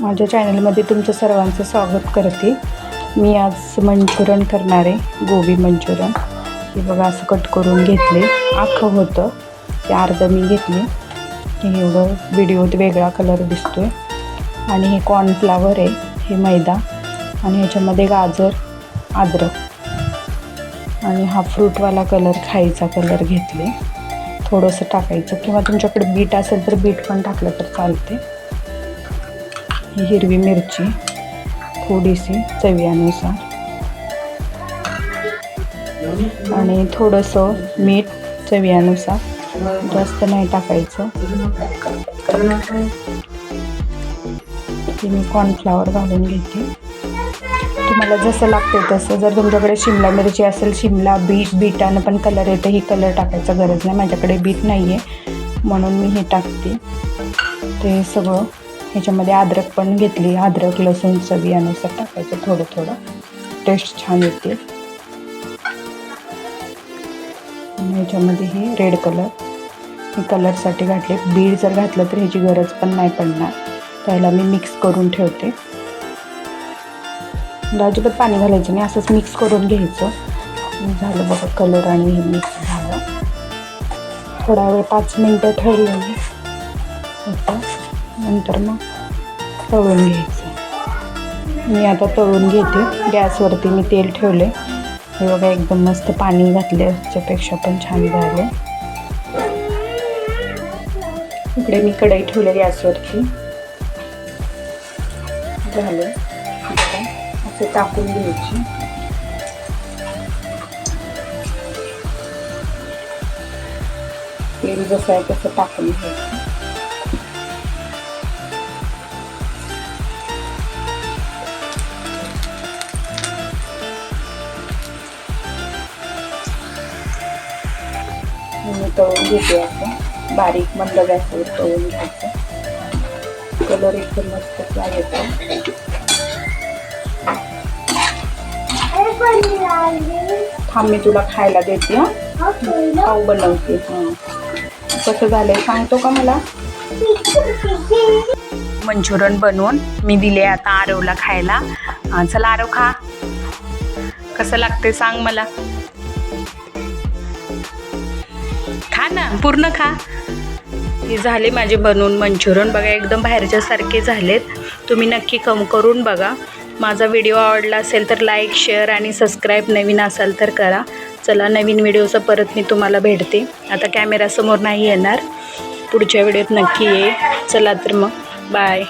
माझ्या चॅनलमध्ये तुमचं सर्वांचं स्वागत करते. मी आज मंचुरन करणार आहे गोबी मंचुरन हे बघा असं कट करून घेतले. आखं होतं ते अर्धं मी घेतले. हे एवढं व्हिडिओत वेगळा कलर दिसतो आहे आणि हे कॉर्नफ्लावर आहे हे मैदा. आणि ह्याच्यामध्ये गाजर अद्रक. आणि हा फ्रूटवाला कलर खायचा कलर घेतले. थोडंसं टाकायचं. किंवा तुमच्याकडे बीट असेल तर बीट पण टाकलं तर चालते हिरवी मिरची थोडीशी चवीनुसार. आणि थोडंसं मीठ चवीनुसार. जास्त नाही टाकायचं. ते मी कॉर्नफ्लावर घालून घेते. तुम्हाला जसं लागते तसं. जर तुमच्याकडे शिमला मिरची असेल शिमला बीट बीटानं पण कलर येतं. ही कलर टाकायचा गरज नाही. माझ्याकडे बीट नाही आहे म्हणून मी हे टाकते. ते सगळं ह्याच्यामध्ये अद्रक पण घेतली. अद्रक लसूण चवी अनुसार टाकायचं थोडं थोडं. टेस्ट छान येते. ह्याच्यामध्ये हे रेड कलर हे कलरसाठी घातले. बीड जर घातलं तर ह्याची गरज पण नाही पडणार. त्याला मी मिक्स करून ठेवते. म्हणजे अजिबात पाणी घालायचं नाही. असंच मिक्स करून घ्यायचं. झालं बघा कलर आणि हे मिक्स झालं. थोडा वेळ पाच मिनटं ठेवलं मी होतं नंतर मग तळून घ्यायचं. मी आता तळून घेते. गॅसवरती मी तेल ठेवले हे बघा एकदम मस्त पाणी घातल्याच्यापेक्षा पण छान झाले इकडे मी कढई ठेवले गॅसवरती झालं असं असे टाकून घ्यायची. तेल जसं आहे तसं टाकून घ्यायचं. मी तळून घेते असं बारीक मंद गॅसवर तळून घ्यायचं कलर एकदम मस्त येतो थांब मी तुला खायला देते खाऊ बनवते कसं झालंय सांगतो का मला? मंचुरन बनवून मी दिले आता आरवला खायला. चला आरव खा. कसं लागते सांग मला. ना. पूर्ण खा. हे झाले माझे बनवून मंचुरन बघा एकदम बाहेरच्या सारखे झालेत. तुम्ही नक्की कम करून बघा. माझा व्हिडिओ आवडला असेल तर लाईक शेअर आणि सबस्क्राईब नवीन असाल तर करा. चला नवीन व्हिडिओचं परत मी तुम्हाला भेटते. आता कॅमेरासमोर नाही येणार. पुढच्या व्हिडिओत नक्की ये. चला तर मग. बाय